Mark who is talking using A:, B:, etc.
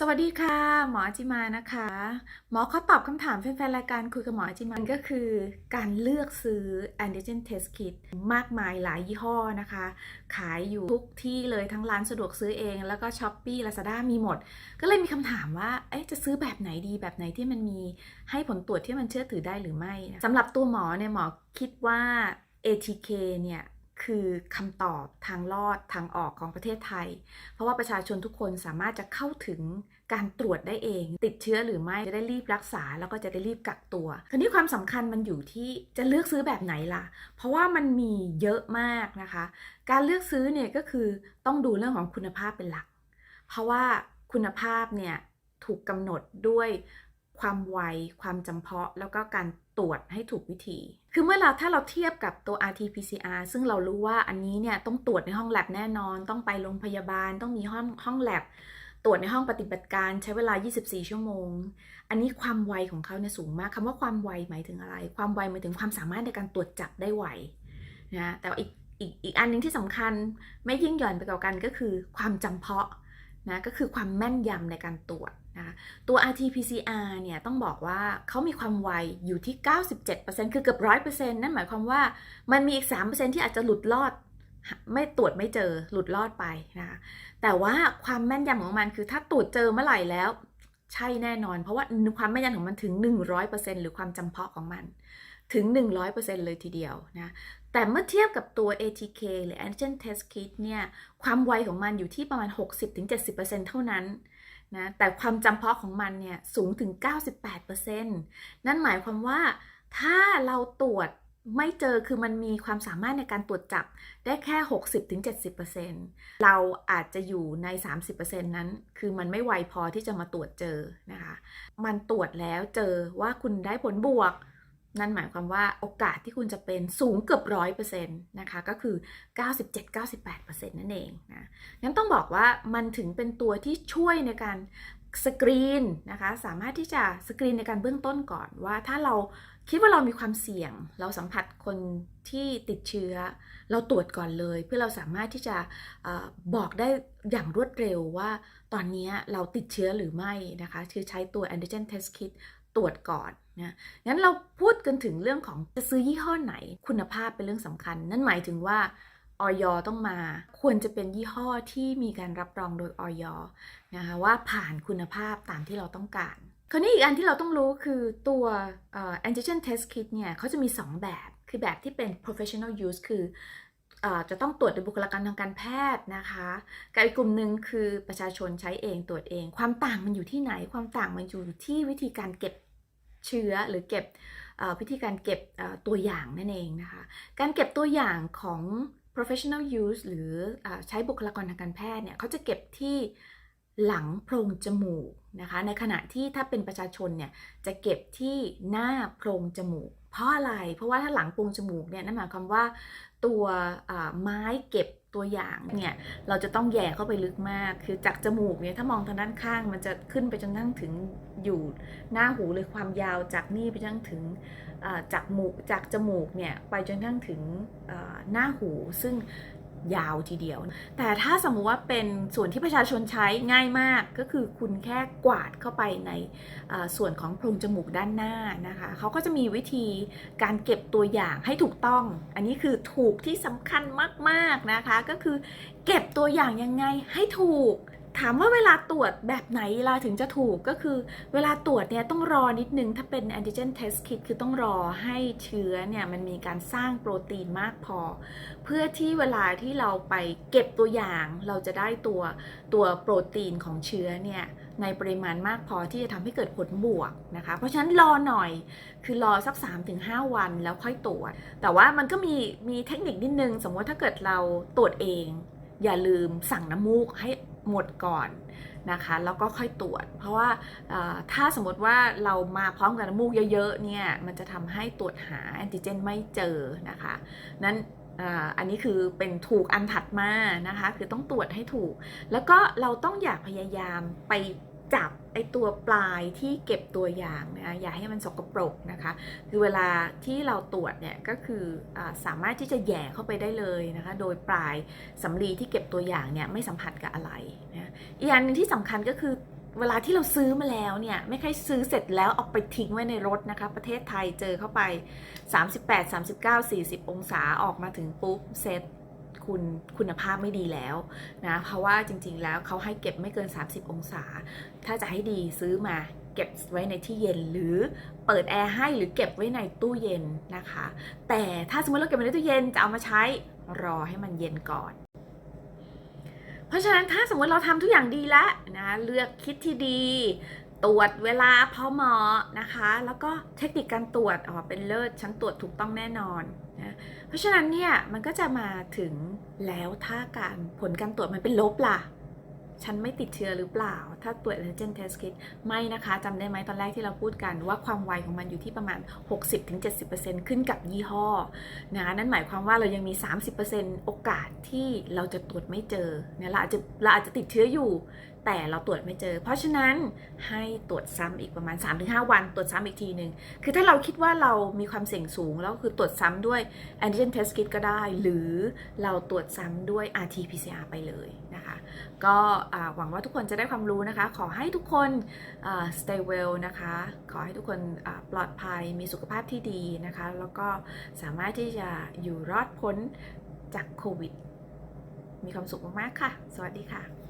A: สวัสดีค่ะ หมอจิมานะคะ หมอเขาตอบคำถามแฟนๆรายการคุยกับหมอจิมาก็คือ การเลือกซื้อ antigen test kit มากมายหลายยี่ห้อนะคะ ขายอยู่ทุกที่เลยทั้งร้านสะดวกซื้อเอง แล้วก็ s h อ p e e Lazada มีหมด ก็เลยมีคำถามว่าเอ๊ะจะซื้อแบบไหนดีแบบไหนที่มันมีให้ผลตรวจที่มันเชื่อถือได้หรือไม่สำหรับตัวหมอเนี่ยหมอคิดว่า ATK เนี่ย คือคำตอบทางลอดทางออกของประเทศไทย เพราะว่าประชาชนทุกคนสามารถจะเข้าถึงการตรวจได้เอง ติดเชื้อหรือไม่จะได้รีบรักษา แล้วก็จะได้รีบกักตัวคราวนี้ความสำคัญมันอยู่ที่จะเลือกซื้อแบบไหนล่ะ เพราะว่ามันมีเยอะมากนะคะ การเลือกซื้อเนี่ยก็คือต้องดูเรื่องของคุณภาพเป็นหลัก เพราะว่าคุณภาพเนี่ยถูกกำหนดด้วย ความไว ความจำเพาะ แล้วก็การตรวจให้ถูกวิธี คือเมื่อเราถ้าเราเทียบกับตัว RT-PCR ซึ่งเรารู้ว่าอันนี้เนี่ยต้องตรวจในห้องแลบแน่นอน ต้องไปโรงพยาบาล ต้องมีห้องห้องแลบตรวจในห้องปฏิบัติการใช้เวลา 24 ชั่วโมง อันนี้ความไวของเขาเนี่ยสูงมากคำว่าความไวหมายถึงอะไร ความไวหมายถึงความสามารถในการตรวจจับได้ไวนะ แต่อีกอีกอีกอันหนึงที่สำคัญไม่ยิ่งหย่อนไปกว่ากันก็คือความจำเพาะนะ ก็คือความแม่นยำในการตรวจ นะตัว RT-PCR เนี่ยต้องบอกว่าเขามีความไวอยู่ที่ 97%คือเกือบ 100%นั่นหมายความว่ามันมีอีก 3%ที่อาจจะหลุดรอดไม่ตรวจไม่เจอหลุดรอดไปนะคะแต่ว่าความแม่นยำของมันคือถ้าตรวจเจอเมื่อไหร่แล้ว ใช่แน่นอน เพราะว่าความแม่นยำของมันถึง 100%หรือความจำเพาะของมันถึง 100%เลยทีเดียวนะแต่เมื่อเทียบกับตัว ATK หรือ Antigen Test Kit เนี่ยความไวของมันอยู่ที่ประมาณ 60-70%เท่านั้น นะแต่ความจำเพาะของมันเนี่ยสูงถึง 98%นั่นหมายความว่าถ้าเราตรวจไม่เจอคือมันมีความสามารถในการตรวจจับได้แค่ 60-70%เราอาจจะอยู่ใน 30%นั้น คือมันไม่ไวพอที่จะมาตรวจเจอนะคะ มันตรวจแล้วเจอว่าคุณได้ผลบวก นั่นหมายความว่าโอกาสที่คุณจะเป็นสูงเกือบร้อยเปอร์เซ็นต์นะคะก็คือ 97-98%นั่นเองนะงั้นต้องบอกว่ามันถึงเป็นตัวที่ช่วยในการสกรีนนะคะสามารถที่จะสกรีนในการเบื้องต้นก่อนว่าถ้าเราคิดว่าเรามีความเสี่ยง เราสัมผัสคนที่ติดเชื้อ เราตรวจก่อนเลย เพื่อเราสามารถที่จะออบอกได้อย่างรวดเร็วว่าตอนนี้เราติดเชื้อหรือไม่นะคะคือใช้ตัว antigen test kit ตรวจก่อน นะงั้นเราพูดกันถึงเรื่องของจะซื้อยี่ห้อไหน คุณภาพเป็นเรื่องสำคัญ นั่นหมายถึงว่าออยต้องมาควรจะเป็นยี่ห้อที่มีการรับรองโดยออยนะคะว่าผ่านคุณภาพตามที่เราต้องการ คราวนี้อีกอันที่เราต้องรู้คือตัวเอ่อ antigen test kit เนี่ยเขาจะมี 2 แบบ คือแบบที่เป็น professional use คือเออจะต้องตรวจโดยบุคลากรทางการแพทย์นะคะกับอีกกลุ่มหนึ่งคือประชาชนใช้เองตรวจเอง ความต่างมันอยู่ที่ไหน ความต่างมันอยู่ที่วิธีการเก็บ เชื้อหรือเก็บวิธีการเก็บตัวอย่างนั่นเองนะคะ การเก็บตัวอย่างของ professional use หรืออใช้บุคลากรทางการแพทย์เนี่ยเขาจะเก็บที่หลังโพรงจมูกนะคะ ในขณะที่ถ้าเป็นประชาชนเนี่ยจะเก็บที่หน้าโพรงจมูก เพราะอะไร เพราะว่าถ้าหลังโพรงจมูกเนี่ยนั่นหมายความว่าตัวไม้เก็บ ตัวอย่างเนี่ยเราจะต้องแย่เข้าไปลึกมาก คือจากจมูกเนี่ยถ้ามองทางด้านข้างมันจะขึ้นไปจนทั้งถึงอยู่หน้าหูเลยความยาวจากนี่ไปจนถึงจากหมูจากจมูกเนี่ยไปจนทั้งถึงหน้าหูซึ่ง ยาวทีเดียว แต่ถ้าสมมุติว่าเป็นส่วนที่ประชาชนใช้ง่ายมากก็คือคุณแค่กวาดเข้าไปในส่วนของโพรงจมูกด้านหน้านะคะเขาก็จะมีวิธีการเก็บตัวอย่างให้ถูกต้อง อันนี้คือถูกที่สำคัญมากๆนะคะ ก็คือเก็บตัวอย่างยังไงให้ถูก ถามว่าเวลาตรวจแบบไหนเวลาถึงจะถูกก็คือ เวลาตรวจเนี่ยต้องรอนิดนึง ถ้าเป็น antigen test kit คือต้องรอให้เชื้อเนี่ยมันมีการสร้างโปรตีนมากพอ เพื่อที่เวลาที่เราไปเก็บตัวอย่าง เราจะได้ตัวตัวโปรตีนของเชื้อเนี่ยในปริมาณมากพอที่จะทำให้เกิดผลบวกนะคะ เพราะฉะนั้นรอหน่อยคือรอสัก 3-5 วันแล้วค่อยตรวจ แต่ว่ามันก็มีมีเทคนิคนิดนึง สมมติถ้าเกิดเราตรวจเอง อย่าลืมสั่งน้ำมูกให้ หมดก่อนนะคะแล้วก็ค่อยตรวจ เพราะว่าถ้าสมมติว่าเรามาพร้อมกับน้ำมูกเยอะๆเนี่ยมันจะทำให้ตรวจหาแอนติเจนไม่เจอนะคะนั้นอันนี้คือเป็นถูกอันถัดมานะคะ คือต้องตรวจให้ถูก แล้วก็เราต้องอยากพยายามไป จับไอตัวปลายที่เก็บตัวอย่างนะอย่าให้มันสกปรกนะคะ คือเวลาที่เราตรวจเนี่ยก็คืออสามารถที่จะแย่เข้าไปได้เลยนะคะ โดยปลายสำลีที่เก็บตัวอย่างเนี่ยไม่สัมผัสกับอะไรนะอีกอันหนึงที่สำคัญก็คือเวลาที่เราซื้อมาแล้วเนี่ยไม่ใช่ซื้อเสร็จแล้วเออกไปทิ้งไว้ในรถนะคะ ประเทศไทยเจอเข้าไป 38 39 40 องศาออกมาถึงปุ๊บเซ็ต คุณคุณภาพไม่ดีแล้วนะเพราะว่าจริง ๆ แล้วเขาให้เก็บไม่เกิน 30 องศา ถ้าจะให้ดีซื้อมาเก็บไว้ในที่เย็นหรือเปิดแอร์ให้หรือเก็บไว้ในตู้เย็นนะคะ แต่ถ้าสมมติเราเก็บไว้ในตู้เย็นจะเอามาใช้รอให้มันเย็นก่อนเพราะฉะนั้นถ้าสมมติเราทำทุกอย่างดีแล้วนะเลือกคิดที่ดี ตรวจเวลาพอเหมาะนะคะ แล้วก็เทคนิคการตรวจอ๋อเป็นเลิศฉันตรวจถูกต้องแน่นอนนะเพราะฉะนั้นเนี่ยมันก็จะมาถึงแล้วถ้าการผลการตรวจมันเป็นลบล่ะ ฉันไม่ติดเชื้อหรือเปล่า ถ้าตรวจ antigen test kit ไม่นะคะจำได้ไหมตอนแรกที่เราพูดกันว่าความไวของมันอยู่ที่ประมาณ 60-70%ขึ้นกับยี่ห้อนะนั่นหมายความว่าเรายังมี 30%โอกาสที่เราจะตรวจไม่เจอเนี่ยเราอาจจะเราอาจจะติดเชื้ออยู่ แต่เราตรวจไม่เจอ เพราะฉะนั้นให้ตรวจซ้ำอีกประมาณ 3-5 วัน ตรวจซ้ำอีกทีหนึ่งคือถ้าเราคิดว่าเรามีความเสี่ยงสูงแล้วคือตรวจซ้ำด้วย antigen test kit ก็ได้ หรือเราตรวจซ้ำด้วย rt pcr ไปเลย นะคะ ก็หวังว่าทุกคนจะได้ความรู้นะคะ ขอให้ทุกคน stay well นะคะ ขอให้ทุกคนปลอดภัยมีสุขภาพที่ดีนะคะ แล้วก็สามารถที่จะอยู่รอดพ้นจากโควิด มีความสุขมากๆค่ะ สวัสดีค่ะ